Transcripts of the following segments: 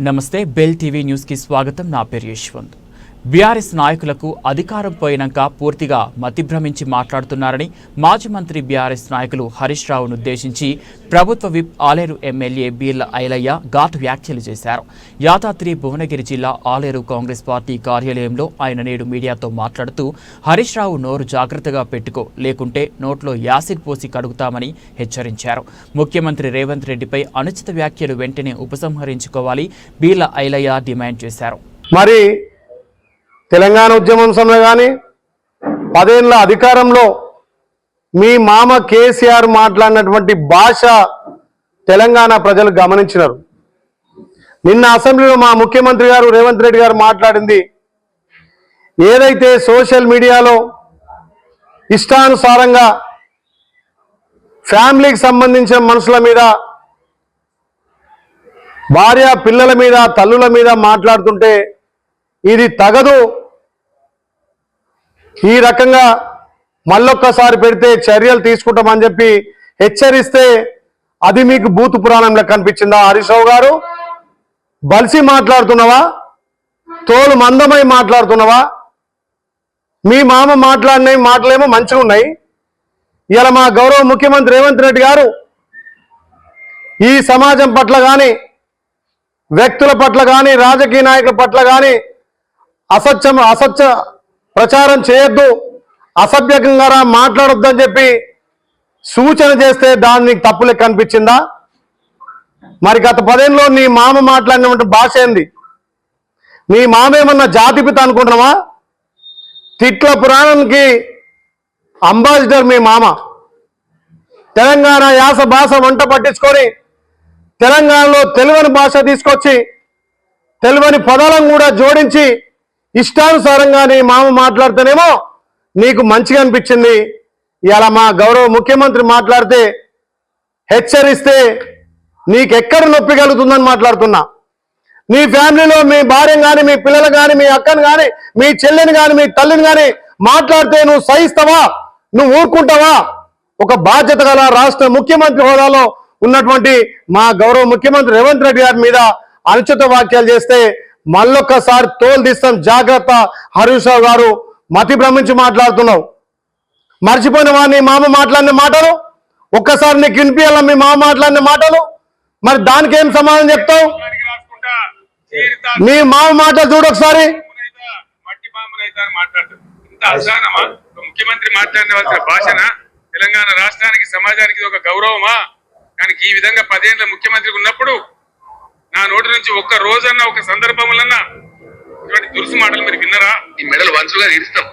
నమస్తే bell TV న్యూస్కి స్వాగతం. నా పేరు యశ్వంత్. బీఆర్ఎస్ నాయకులకు అధికారం పోయినాక పూర్తిగా మతిభ్రమించి మాట్లాడుతున్నారని మాజీ మంత్రి బీఆర్ఎస్ నాయకులు హరీష్ రావును ఉద్దేశించి ప్రభుత్వ విప్ ఆలేరు ఎమ్మెల్యే బీర్ల ఐలయ్య ఘాటు వ్యాఖ్యలు చేశారు. యాదాద్రి భువనగిరి జిల్లా ఆలేరు కాంగ్రెస్ పార్టీ కార్యాలయంలో ఆయన నేడు మీడియాతో మాట్లాడుతూ హరీష్ రావు నోరు జాగ్రత్తగా పెట్టుకో లేకుంటే నోట్లో యాసిడ్ పోసి కడుగుతామని హెచ్చరించారు. ముఖ్యమంత్రి రేవంత్ రెడ్డిపై అనుచిత వ్యాఖ్యలు వెంటనే ఉపసంహరించుకోవాలి బీర్ల ఐలయ్య డిమాండ్ చేశారు. మరి తెలంగాణ ఉద్యమం సమయంలో కానీ పదేళ్ళ అధికారంలో మీ మామ కేసీఆర్ మాట్లాడినటువంటి భాష తెలంగాణ ప్రజలు గమనించినారు. నిన్న అసెంబ్లీలో మా ముఖ్యమంత్రి గారు రేవంత్ రెడ్డి గారు మాట్లాడింది. ఏదైతే సోషల్ మీడియాలో ఇష్టానుసారంగా ఫ్యామిలీకి సంబంధించిన మనుషుల మీద భార్య పిల్లల మీద తల్లుల మీద మాట్లాడుతుంటే ఇది తగదు. ఈ రకంగా మళ్ళొక్కసారి పెడితే చర్యలు తీసుకుంటామని చెప్పి హెచ్చరిస్తే అది మీకు బూతు పురాణంలో కనిపించిందా? హరీష్రావు గారు? బలిసి మాట్లాడుతున్నావా? తోలు మందమై మాట్లాడుతున్నావా? మీ మామ మాట్లాడిన మాటలేమో మంచిగా ఉన్నాయి. ఇలా మా గౌరవ ముఖ్యమంత్రి రేవంత్ రెడ్డి గారు ఈ సమాజం పట్ల కానీ వ్యక్తుల పట్ల కానీ రాజకీయ నాయకుల పట్ల కానీ అసత్యం అసత్య ప్రచారం చేయొద్దు అసభ్యకంగా మాట్లాడొద్దని చెప్పి సూచన చేస్తే దాన్ని నీకు తప్పులే కనిపించిందా మరి గత పదేళ్ళలో నీ మామ మాట్లాడినటువంటి భాష ఏంది? నీ మామ ఏమన్నా జాతిపిత అనుకుంటున్నావా? తిట్ల పురాణానికి అంబాసిడర్ మీ మామ. తెలంగాణ యాస భాష వంట పట్టించుకొని తెలంగాణలో తెలుగుని భాష తీసుకొచ్చి తెలుగుని పదాలను కూడా జోడించి ఇష్టానుసారంగా నీ మామ మాట్లాడితేనేమో నీకు మంచిగా అనిపించింది. ఇలా మా గౌరవ ముఖ్యమంత్రి మాట్లాడితే హెచ్చరిస్తే నీకెక్కడ నొప్పి కలుగుతుందని మాట్లాడుతున్నా. నీ ఫ్యామిలీలో మీ భార్యను కానీ మీ పిల్లలు కానీ మీ అక్కను కానీ మీ చెల్లెని కానీ మీ తల్లిని కానీ మాట్లాడితే నువ్వు సహిస్తావా? నువ్వు ఊరుకుంటావా? ఒక బాధ్యత గల రాష్ట్ర ముఖ్యమంత్రి హోదాలో ఉన్నటువంటి మా గౌరవ ముఖ్యమంత్రి రేవంత్ రెడ్డి గారి మీద అనుచిత వ్యాఖ్యలు చేస్తే మళ్ళొక్కసారి తోలు తీస్తాం. జాగ్రత్త హరీష్ రావు గారు. మతి భ్రమించి మాట్లాడుతున్నావు. మర్చిపోయిన వాడిని మామ మాట్లాడిన మాటలు? ఒక్కసారి నీకు వినిపించాల మీ మామ మాట్లాడిన మాటలు? మరి దానికి ఏం సమాధానం చెప్తావు? దానికి మీ మామ మాటలు చూడొకసారి అని ముఖ్యమంత్రి మాట్లాడవలసిన భాషన? తెలంగాణ రాష్ట్రానికి సమాజానికి ఒక గౌరవమా? కానీ ఈ విధంగా పదేళ్ళ ముఖ్యమంత్రికి ఉన్నప్పుడు నా నోటి నుంచి ఒక్క రోజన్నా ఒక సందర్భములన్నా ఇటువంటి దురుసు మాటలు మీరు విన్నరా? నీ మెడలు వంచులుగా తీరుస్తాం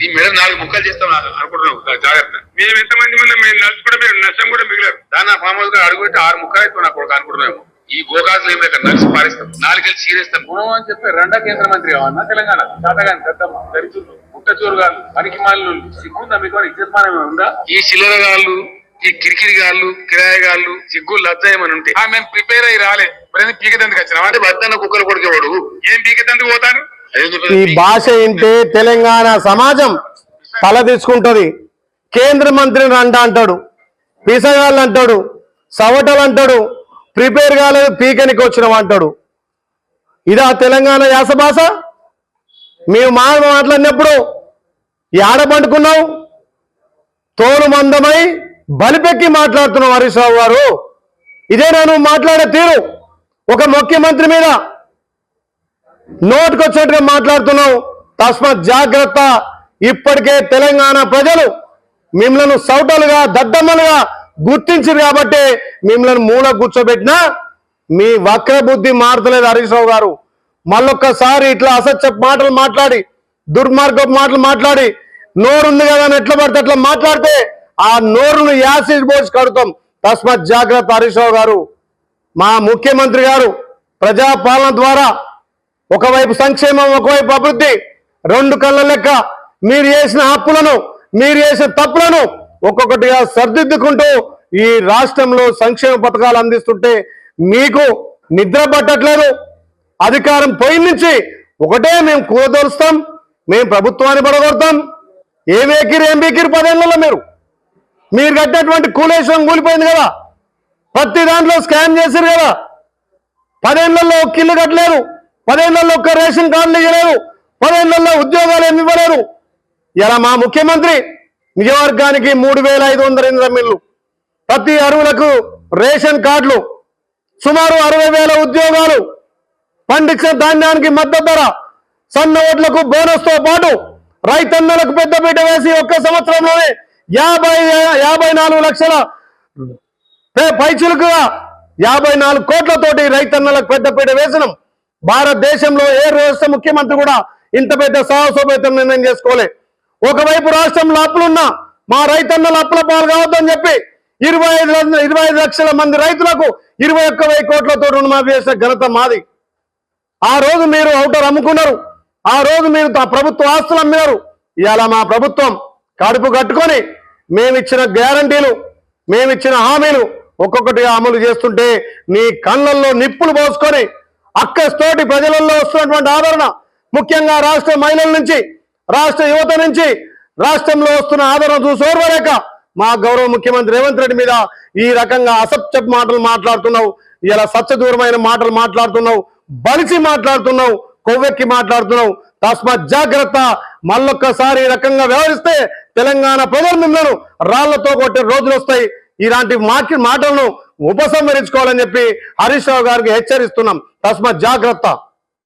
నీ మెడలు నాలుగు ముక్కలు చేస్తాం అను- అనుకుంటున్నావు. జాగ్రత్త. మేము ఎంతమంది ఉన్నాం మేము నలుసు కూడా మీరు నష్టం కూడా మిగిలారు. దానా ఫామ్ హౌస్గా అడుగు పెట్టి ఆరు ముక్కలు అయితే నాకు ఒక అనుకుంటున్నాము. ఈ గోగాసులు ఏమి లేక నలిసి పారేస్తాం. నాలుగేళ్ళు చీరేస్తాం గుణం అని చెప్పి రెండో కేంద్ర మంత్రి కావన్నా తెలంగాణ. శాతగాని పెద్దమ్మ దరిద్రులు ముట్టచూరు గారు పనికి మాలు సిగ్గుందా మీకు ఇజ్జత్మానం ఉందా? ఈ చిల్లరగాళ్ళు ఈ కిరికిరిగాళ్ళు కిరాయగాళ్ళు సిగ్గు లజ్జ ఏమని ఉంటే. ఆ, మేము ప్రిపేర్ అయ్యి రాలే. మరి ఎందుకు పీకదందుకు వచ్చినావా? అంటే బద్దన్న కుక్కలు కొడుకేవాడు ఏం పీకదందుకు పోతాను ఈ భాష వింటే తెలంగాణ సమాజం తల తీసుకుంటది. కేంద్ర మంత్రిని అంట అంటాడు. పిసగాళ్ళు అంటాడు. సవటలు అంటాడు. ప్రిపేర్ కాలేదు పీకనికి వచ్చినాం అంటాడు. ఇదా తెలంగాణ యాస భాష? మేము మా మాట్లాడినప్పుడు ఏడ పండుకున్నావు. తోలు మందమై బలిపెక్కి మాట్లాడుతున్నావు హరీష్ రావు గారు. ఇదే నేను మాట్లాడే తీరు? ఒక ముఖ్యమంత్రి మీద నోటుకొచ్చినట్టుగా మాట్లాడుతున్నావు తస్మాత్ జాగ్రత్త. ఇప్పటికే తెలంగాణ ప్రజలు మిమ్మల్ని సౌటలుగా దద్దమ్మలుగా గుర్తించారు కాబట్టి మిమ్మల్ని మూల కూర్చోబెట్టినా మీ వక్ర బుద్ధి మారుతలేదు హరీష్ రావు గారు. మళ్ళొక్కసారి ఇట్లా అసత్య మాటలు మాట్లాడి దుర్మార్గపు మాటలు మాట్లాడి నోరుంది కదా అని ఎట్లా పడితే అట్లా మాట్లాడితే ఆ నోరును యాసిడ్ పోసి కడుతాం. తస్మాత్ జాగ్రత్త హరీష్ రావు గారు. మా ముఖ్యమంత్రి గారు ప్రజాపాలన ద్వారా ఒకవైపు సంక్షేమం ఒకవైపు అభివృద్ధి రెండు కళ్ళ లెక్క మీరు చేసిన అప్పులను మీరు చేసిన తప్పులను ఒక్కొక్కటిగా సర్దిద్దుకుంటూ ఈ రాష్ట్రంలో సంక్షేమ పథకాలు అందిస్తుంటే మీకు నిద్ర పట్టట్లేదు. అధికారం పోయి నుంచి ఒకటే మేము కూరదోలుస్తాం మేము ప్రభుత్వాన్ని పడగొడతాం. ఏం ఎక్కిరు ఏం బీకిరు పదేళ్ళలో మీరు. మీరు కట్టినటువంటి కూలేశ్వరం కూలిపోయింది కదా. ప్రతి దాంట్లో స్కామ్ చేశారు కదా. పదేళ్ళలో ఒక్క ఇల్లు కట్టలేదు పదేళ్ళలో ఒక్క రేషన్ కార్డులు ఇవ్వలేరు. పదేళ్ళలో ఉద్యోగాలు ఏమి ఇవ్వలేరు. ఇలా మా ముఖ్యమంత్రి నియోజకవర్గానికి మూడు వేల ఐదు వందల ఎనిమిది మిల్లు. ప్రతి అరువులకు రేషన్ కార్డులు. సుమారు అరవై వేల ఉద్యోగాలు. పండించిన ధాన్యానికి మద్దతు ధర. సన్న ఓట్లకు బోనస్తో పాటు రైతన్నలకు పెద్దపీట వేసి ఒక్క సంవత్సరంలోనే యాభై యాభై నాలుగు లక్షల పై- పైచిలుకుగా యాభై నాలుగు కోట్లతోటి రైతన్నలకు పెద్దపీట వేసినాం. భారతదేశంలో ఏ రాష్ట్ర ముఖ్యమంత్రి కూడా ఇంత పెద్ద సాహసోపేతం నిర్ణయం చేసుకోలే. ఒకవైపు రాష్ట్రంలో అప్పులున్నా మా రైతన్నలు అప్పుల పాలు కావద్దని చెప్పి ఇరవై ఐదు ఇరవై ఐదు లక్షల మంది రైతులకు ఇరవై ఒక్క వెయ్యి కోట్లతో రుణమాఫీ చేసిన ఘనత మాది. ఆ రోజు మీరు ఔటర్ అమ్ముకున్నారు. ఆ రోజు మీరు తా- ప్రభుత్వ ఆస్తులు అమ్మినారు. ఇవాళ మా ప్రభుత్వం కడుపు కట్టుకొని మేమిచ్చిన గ్యారంటీలు మేమిచ్చిన హామీలు ఒక్కొక్కటిగా అమలు చేస్తుంటే నీ కళ్ళల్లో నిప్పులు పోసుకొని అక్కస్తోటి ప్రజలలో వస్తున్నటువంటి ఆదరణ. ముఖ్యంగా రాష్ట్ర మహిళల నుంచి రాష్ట్ర యువత నుంచి రాష్ట్రంలో వస్తున్న ఆదరణ చూసోర్వలేక మా గౌరవ ముఖ్యమంత్రి రేవంత్ రెడ్డి మీద ఈ రకంగా అసత్య మాటలు మాట్లాడుతున్నావు ఇలా సత్యదూరమైన మాటలు మాట్లాడుతున్నావు బలిసి మాట్లాడుతున్నావు కొవ్వెక్కి మాట్లాడుతున్నావు. తస్మాత్ జాగ్రత్త మళ్ళొక్కసారి ఈ రకంగా వ్యవహరిస్తే తెలంగాణ ప్రజలు మిమ్మల్ని రాళ్ళతో కొట్టే రోజులు వస్తాయి. ఇలాంటి మాకి మాటలను ఉపసంహరించుకోవాలని చెప్పి హరీష్ రావు గారికి హెచ్చరిస్తున్నాం. తస్మత్ జాగ్రత్త.